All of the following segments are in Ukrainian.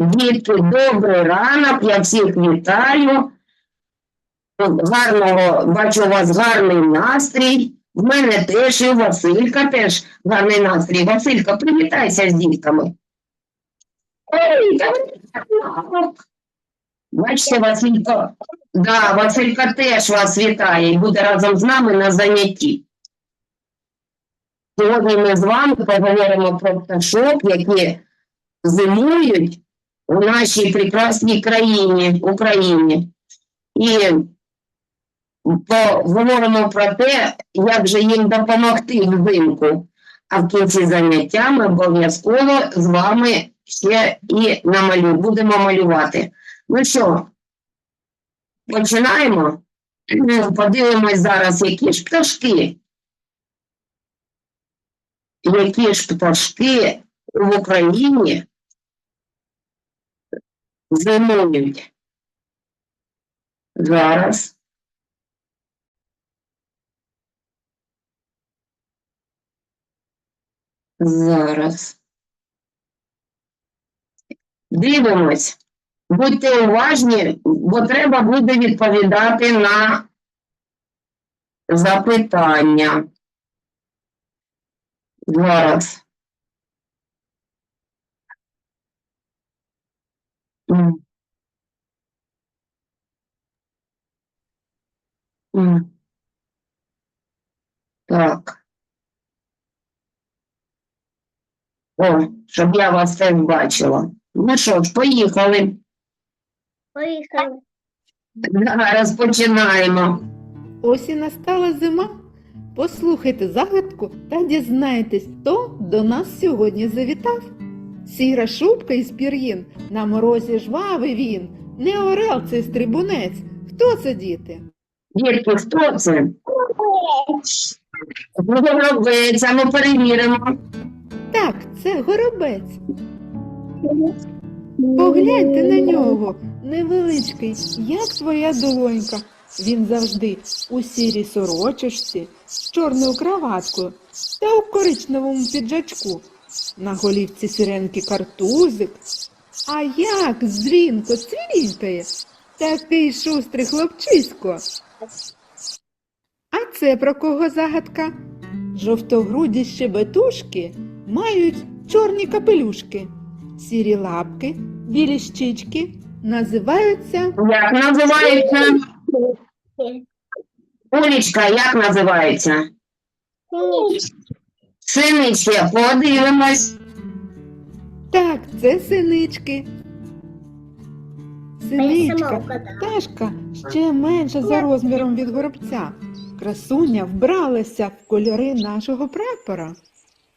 Дітки, добрий ранок, я всіх вітаю. Гарного, бачу у вас гарний настрій. В мене теж і Василька теж гарний настрій. Василька, привітайся з дітками. Ой. Бачите, Василько, да, Василька теж вас вітає і буде разом з нами на занятті. Сьогодні ми з вами поговоримо про пташок, які зимують у нашій прекрасній країні, Україні. І поговоримо про те, як же їм допомогти взимку. А в кінці заняття ми обов'язково з вами ще і намалю, будемо малювати. Ну що, починаємо? Подивимось зараз, які ж пташки. Які ж пташки в Україні зимують. Зараз. Зараз. Дивимось. Будьте уважні, бо треба буде відповідати на запитання. Зараз. Так. О, щоб я вас теж бачила. Ну що ж, поїхали. Поїхали. Зараз починаємо. Ось і настала зима. Послухайте загадку та дізнайтесь, хто до нас сьогодні завітав. Сіра шубка із пір'їн, на морозі жвавий він, не орел цей стрибунець. Хто це діти? Дітки, хто це? Горобець, а ми перевіримо. Так, це горобець. Погляньте на нього, невеличкий, як твоя долонька. Він завжди у сірій сорочечці, з чорною краваткою та у коричневому піджачку. На голівці сиренки картузик. А як дзвінко цвірінькає, такий шустрий хлопчисько. А це про кого загадка? Жовтогруді щебетушки мають чорні капелюшки, сірі лапки, білі щічки називаються Як називається? Олічка, як називається? Синички, подивимось. так, це синички. Синичка, пташка ще менша за розміром від горобця. Красуня вбралася в кольори нашого прапора.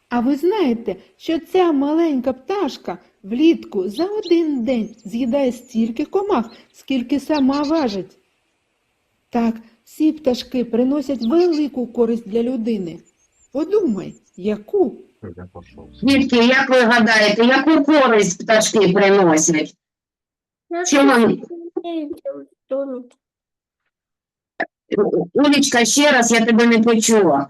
А ви знаєте, що ця маленька пташка влітку за один день з'їдає стільки комах, скільки сама важить. Так, всі пташки приносять велику користь для людини. Подумай, яку? Дітки, як ви гадаєте, яку користь пташки приносять? Чим вони? Олічка, ще раз я тебе не почула.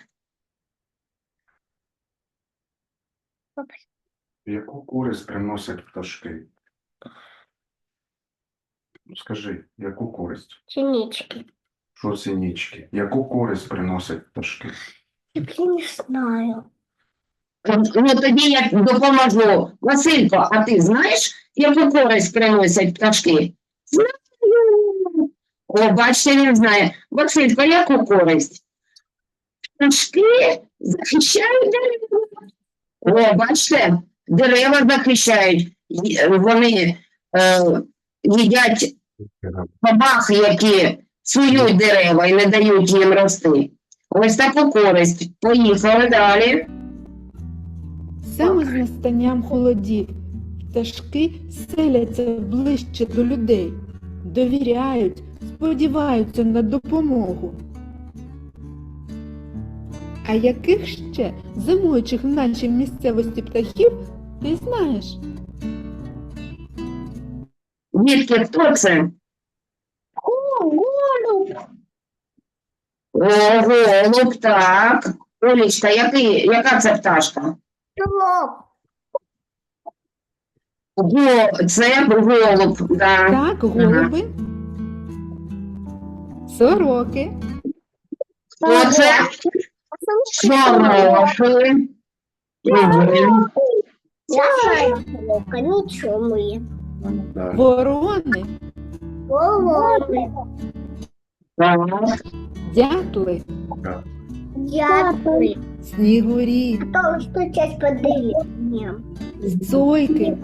Яку користь приносять пташки? Скажи, яку користь? Чинички. Що синічки? Яку користь приносять пташки? Я не знаю. Ну тоді я допоможу. Василько, а ти знаєш, яку користь приносять пташки? Знаю. О, бачите, він знає. Василько, яку користь? Пташки захищають дерева. О, бачите, дерева захищають. Вони е, їдять бабах, які псують дерева і не дають їм рости. Ось таку користь. Поїхали далі. Саме з настанням холодів пташки селяться ближче до людей, довіряють, сподіваються на допомогу. А яких ще зимуючих в нашій місцевості птахів ти знаєш? Дітки, хто це? О, голубь. О, голуб, так. Олічка, який, яка це пташка? Кров. Го, це голуб, да. Так, голуби. Сороки. Оце сороки. Мгм. Сорока. Далі. Ворони, Ворони. Так. дятли, Дятли. снігурі, То, что часть подели. сойки.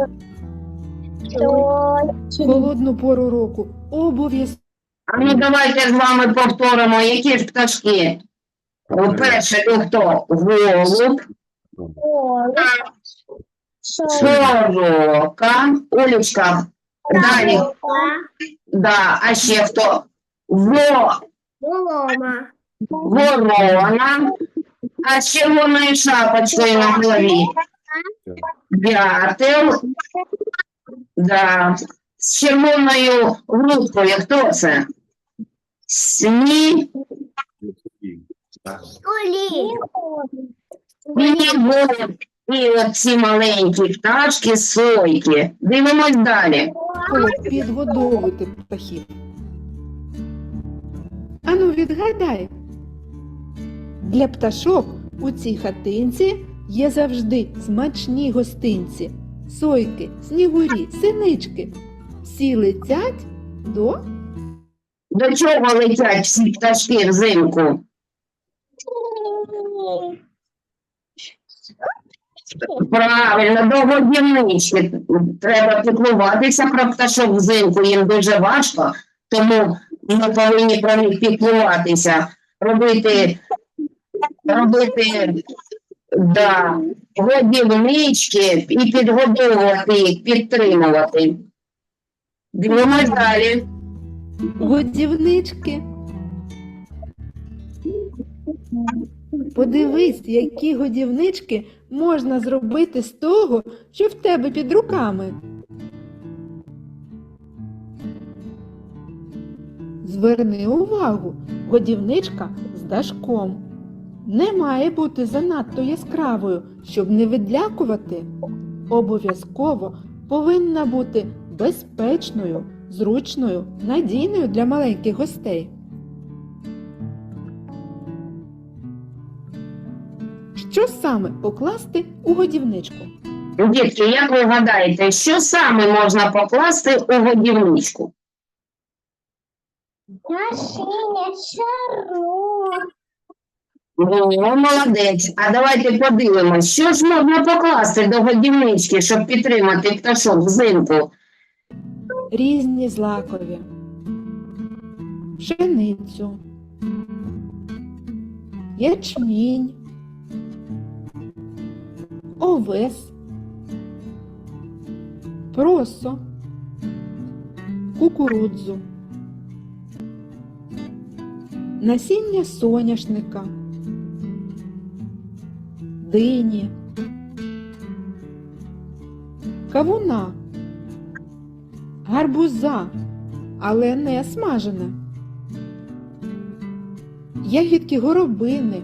В холодну пору року обов'язково А ну давайте з вами повторимо, які ж пташки. О, Перше, ну хто? Голуб, сорока, Олечка. Далі, да, а ще хто? Во, Волома. Ворона, а з червоною шапочкою на голові. Дятел, да, з червоною грудкою, хто це? Сні. Снігурь і оці маленькі пташки, сойки. Дивимось далі. підгодовувати птахів. Ану, відгадай. Для пташок у цій хатинці є завжди смачні гостинці. Сойки, снігурі, синички. Всі летять до До чого летять всі пташки взимку? Правильно, до годівнички. Треба піклуватися про пташок взимку, їм дуже важко, тому ми повинні про них піклуватися, робити, робити да, годівнички і підгодовувати їх, підтримувати. Дивимось далі. годівнички. Подивись, які годівнички можна зробити з того, що в тебе під руками. Зверни увагу, годівничка з дашком. Не має бути занадто яскравою, щоб не відлякувати. Обов'язково повинна бути безпечною, зручною, надійною для маленьких гостей. Що саме покласти у годівничку? Дітки, як ви гадаєте, що саме можна покласти у годівничку? Насіння, шарок. О, молодець. А давайте подивимось, що ж можна покласти до годівнички, щоб підтримати пташок взимку? Різні злакові, пшеницю, ячмінь, овес, просо, кукурудзу, насіння соняшника, дині, кавуна гарбуза, але не смажене. Ягідки горобини,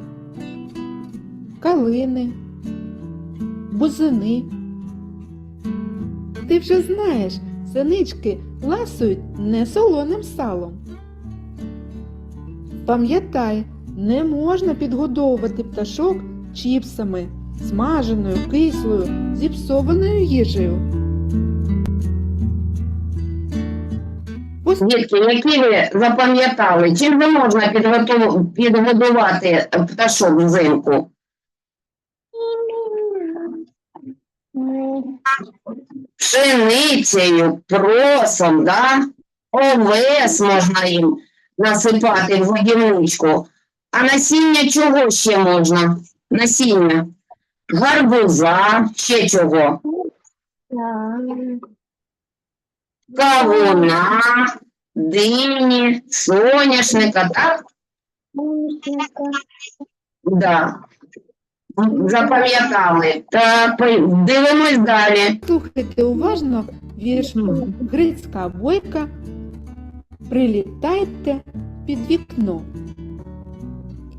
калини, бузини. Ти вже знаєш, синички ласують не солоним салом. Пам'ятай, не можна підгодовувати пташок чіпсами, смаженою, кислою, зіпсованою їжею. Дітки, які ви запам'ятали, чим же можна підготу- підгодувати пташок взимку? Пшеницею, просом, да? овес можна їм насипати в годівничку. А насіння чого ще можна? Насіння. Гарбуза, ще чого? Кавуна, дині, соняшника, так? Да. Запам'ятали. Так, дивимось далі. Слухайте уважно вірш Грицька бойка. Прилітайте під вікно.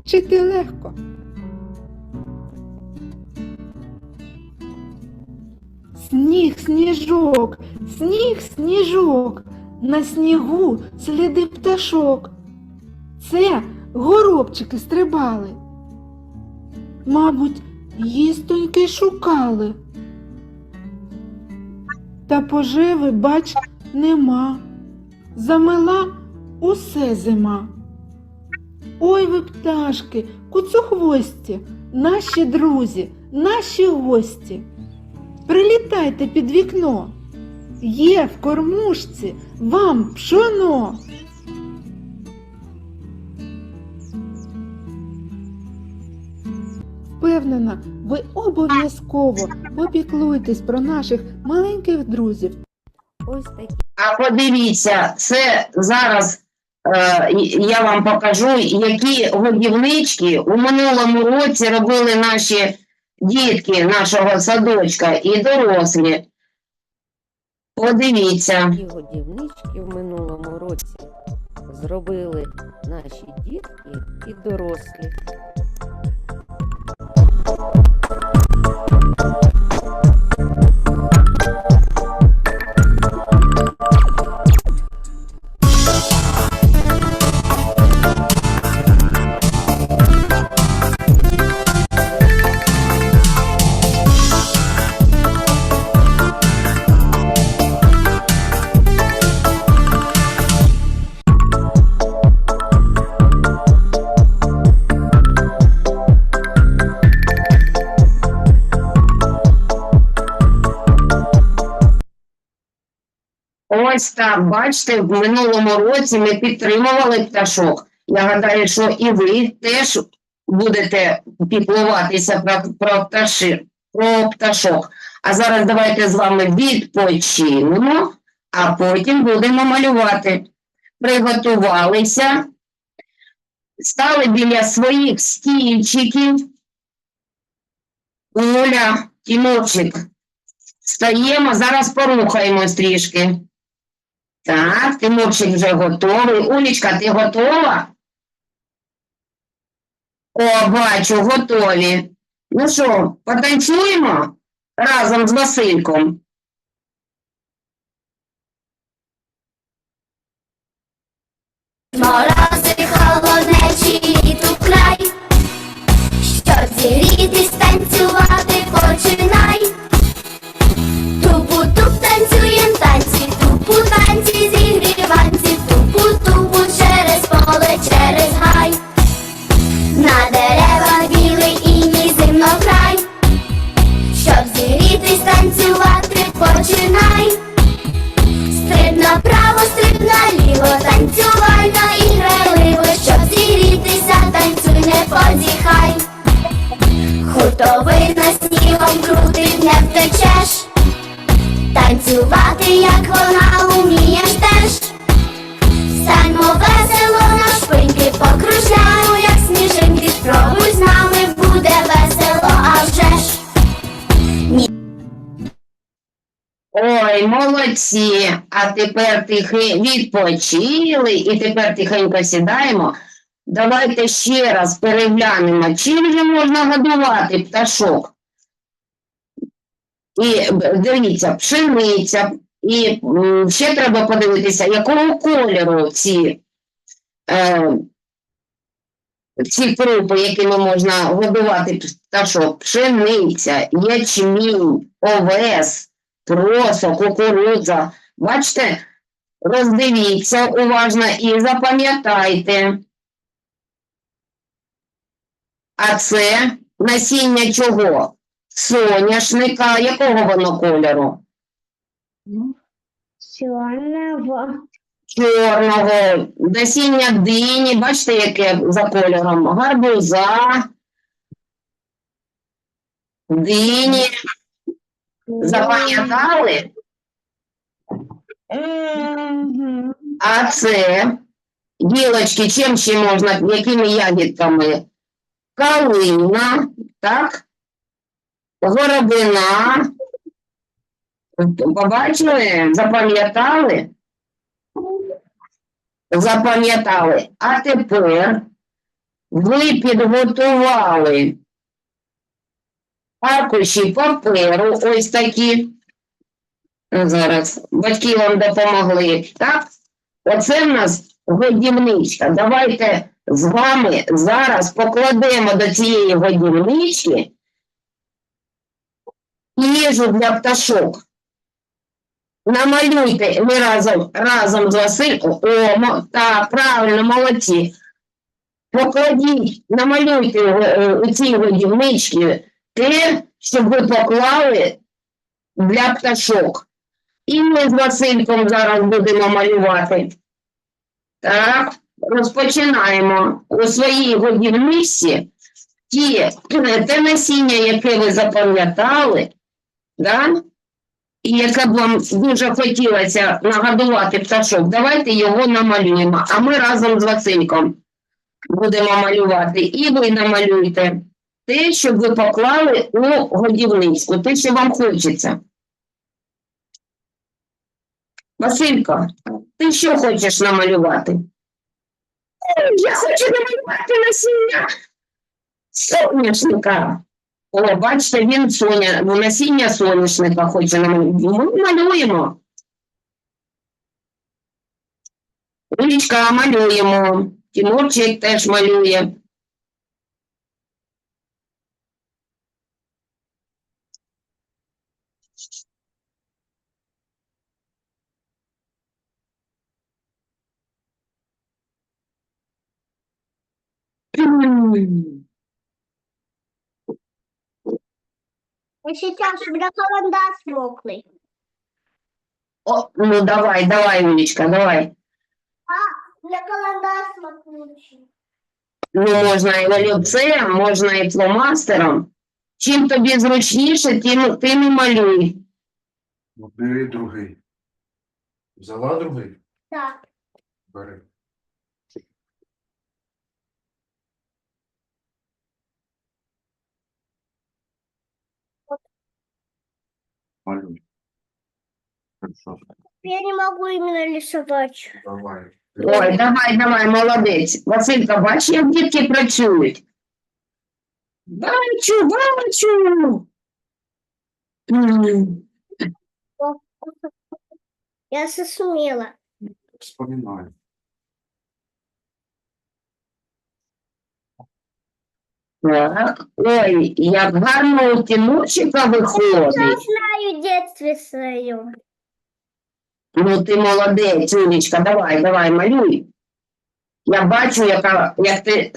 Вчити легко. Сніг, сніжок, сніг, сніжок, на снігу сліди пташок. Це горобчики стрибали. Мабуть, їстоньки шукали. Та поживи, бач, нема. Замила усе зима. Ой ви пташки, куцохвості, наші друзі, наші гості. Прилітайте під вікно. Є в кормушці вам пшоно. Впевнена, ви обов'язково попіклуйтесь про наших маленьких друзів. Ось такі А подивіться, це зараз е, я вам покажу, які годівнички у минулому році робили наші дітки нашого садочка і дорослі. Подивіться. годівнички в минулому році зробили наші дітки і дорослі. Ось бачите, в минулому році ми підтримували пташок. Я гадаю, що і ви теж будете піклуватися про, про, пташи, про пташок. А зараз давайте з вами відпочинемо, а потім будемо малювати. Приготувалися, стали біля своїх стільчиків. Оля, Тимурчик, стаємо, зараз порухаємось трішки. Так, Тимурчик вже готовий. Улічка, ти готова? О, бачу, готові. Ну що, потанцюємо разом з Васильком? Морози Ой, молодці. А тепер тихи відпочили і тепер тихенько сідаємо. Давайте ще раз переглянемо, чим же можна годувати пташок. І дивіться, пшениця. І ще треба подивитися, якого кольору ці, е, ці крупи, якими можна годувати пташок. Пшениця, ячмінь, овес просо, кукурудза. Бачите, роздивіться уважно і запам'ятайте. А це насіння чого? Соняшника. Якого воно кольору? Чорного. Чорного. Насіння дині. Бачите, яке за кольором? Гарбуза. Дині. Запам'ятали? А це гілочки, чим ще можна, якими ягідками? Калина, так? Горобина. Побачили? Запам'ятали? Запам'ятали. А тепер ви підготували аркуші паперу, ось такі. Зараз батьки вам допомогли, так? Оце в нас годівничка. Давайте з вами зараз покладемо до цієї годівнички їжу для пташок. Намалюйте ми разом, разом з Васильком. О, так, правильно, молодці. Покладіть, намалюйте е, у цій годівничці те, щоб ви поклали для пташок. І ми з Васильком зараз будемо малювати. Так, розпочинаємо у своїй годівничці ті, те насіння, яке ви запам'ятали, да? і яке б вам дуже хотілося нагодувати пташок, давайте його намалюємо. А ми разом з Васильком будемо малювати. І ви намалюйте те, що ви поклали у годівницю, те, що вам хочеться. Василько, ти що хочеш намалювати? Я хочу намалювати насіння соняшника. О, бачите, він соня, ну, насіння соняшника хоче намалювати. Ми малюємо. Улічка малюємо. Тимурчик теж малює. М. А сейчас у меня карандаш мокрый. О, ну давай, давай, Улічка, давай. У меня карандаш мокрый. Ну, можна і олівцем, можна і фломастером. Чим тобі зручніше, тим, тим і малюй. Ну, бери другий. Взяла другий? Так. Бери. Малюй. Хорошо. Я не могу именно рисовать. Давай. Ой, давай, давай, молодець. Василька, бач, як дітки працюють. Бачу, бачу. М. Я сосумела. Вспоминай. Так. Ой, як гарно у Тимурчика виходить. Знаю детстве своем. Ну, ти молодець, Юлічка, давай, давай, малюй. Я бачу, яка, як ти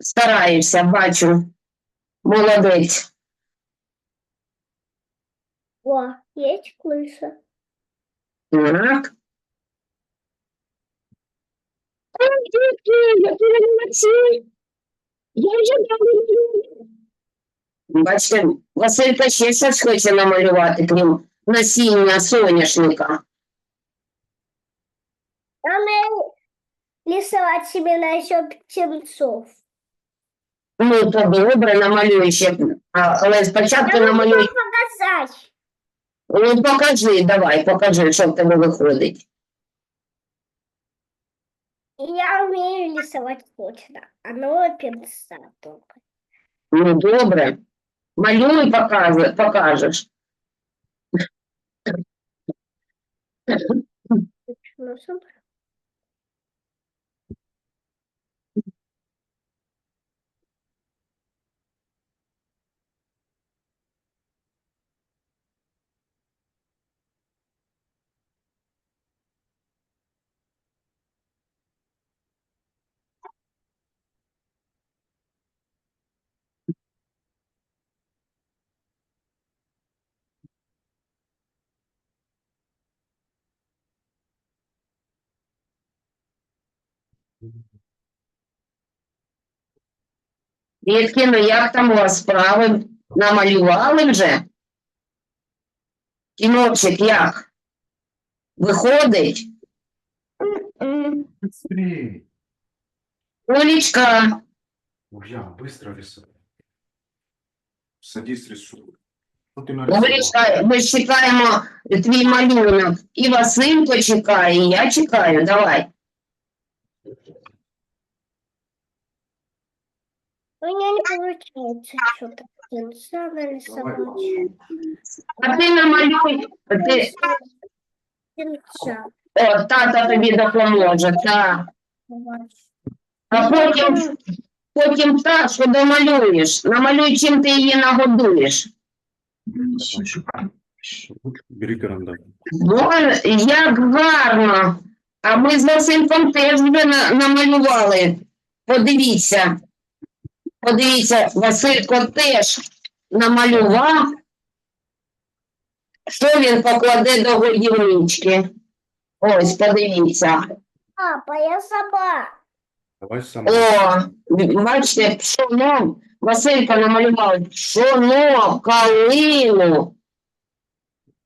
стараєшся, бачу. Молодець. О, есть крыша. Так. Ой, дітки, які ви молодці. Я вже. Бачите, Василька ще щось хоче намалювати, крім насіння соняшника. Надо рисовать себе на еще птенцов. Ну, то добре, намалюй ще. А, але спочатку Я намалюй. Ну, покажи, давай, покажи, що в тебе виходить. Я умею рисовать точно. Оно только. Ну, добре. Малюй, покажи, покажеш. Ну, супер. Дітки, ну як там у вас справи? Намалювали вже? Кіночек, як? Виходить? Быстрее. Олечка, Ульяна, быстро рисуй. Садись, рисуй. Что ты нарисовала? Олечка, ми ж чекаємо твій малюнок. І Василько чекає, і я чекаю. Давай. У меня не получается что-то. Птенца нарисовать. А ти намалюй, ти, Птенца. о, тата тобі допоможе, так. А потім, потім пташку домалюєш. Намалюй, чим ти її нагодуєш. Бери карандаш. Боже, як гарно. А ми з Васильком теж вже на- намалювали. Подивіться. Подивіться, Василько теж намалював. Що він покладе до годівнички? Ось, подивіться. Папа, я сама. Давай сам. О, бачите, пшоно. Василько намалював пшоно, калину,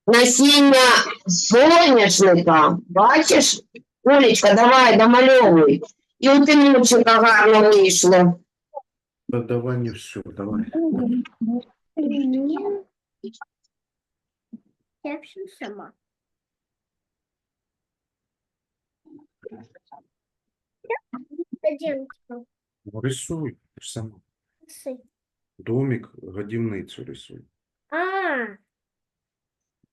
насіння соняшника. Бачиш? Олечка, давай, домальовуй. І у Тимурчика гарно вийшло. Да, давай не все, давай. Я все сама. Ну, рисуй, ты ж сама. Домик, годівницю рисуй. А,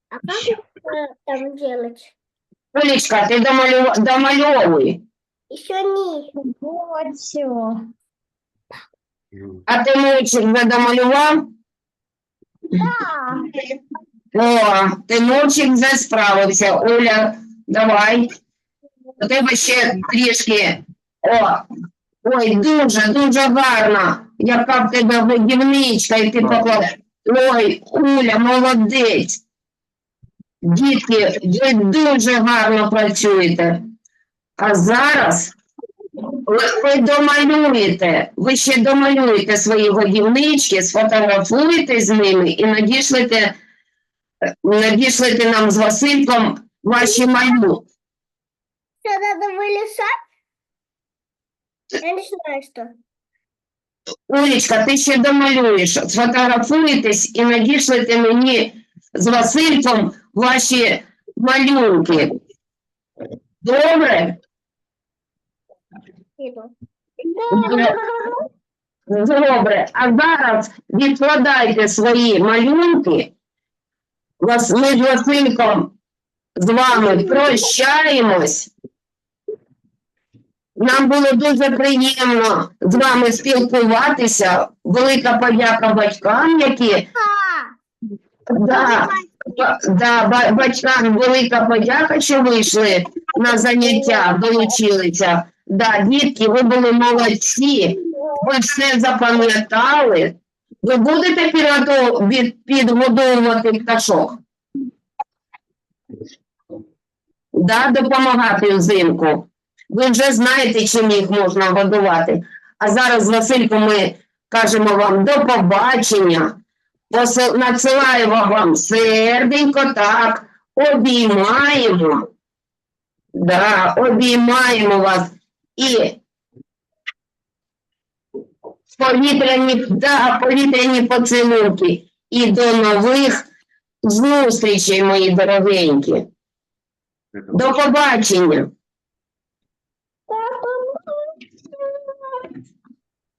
а как это там делать? Олечка, ти домалю... домальовуй. Еще не. Вот все. А Тимурчик вже домалював? Да. О, Тимурчик вже справився. Оля, давай. У тебе ще трішки. О, ой, дуже, дуже гарно. Яка в тебе годівничка, і ти поклав. Ой, Оля, молодець. Дітки, ви дуже гарно працюєте. А зараз ви, домалюєте, ви ще домалюєте свої годівнички, сфотографуєте з ними і надішлете, надішлете нам з Васильком ваші малюнки. Что надо вылезать? Я не знаю, что. Олечка, ти ще домалюєш, сфотографуєтесь і надішлете мені з Васильком ваші малюнки. Добре? Иду. Добре. А зараз відкладайте свої малюнки. Ми з Васильком з вами прощаємось. Нам було дуже приємно з вами спілкуватися. Велика подяка батькам, які да, да, батькам велика подяка, що вийшли на заняття, долучилися. Да, дітки, ви були молодці, ви все запам'ятали. Ви будете підгодовувати пташок? Да, допомагати взимку. Ви вже знаєте, чим їх можна годувати. А зараз, Василько, ми кажемо вам до побачення. Надсилаємо вам серденько, так, обіймаємо. Да, обіймаємо вас і повітряні, да, повітряні поцілунки. І до нових зустрічей, мої дорогенькі. До побачення.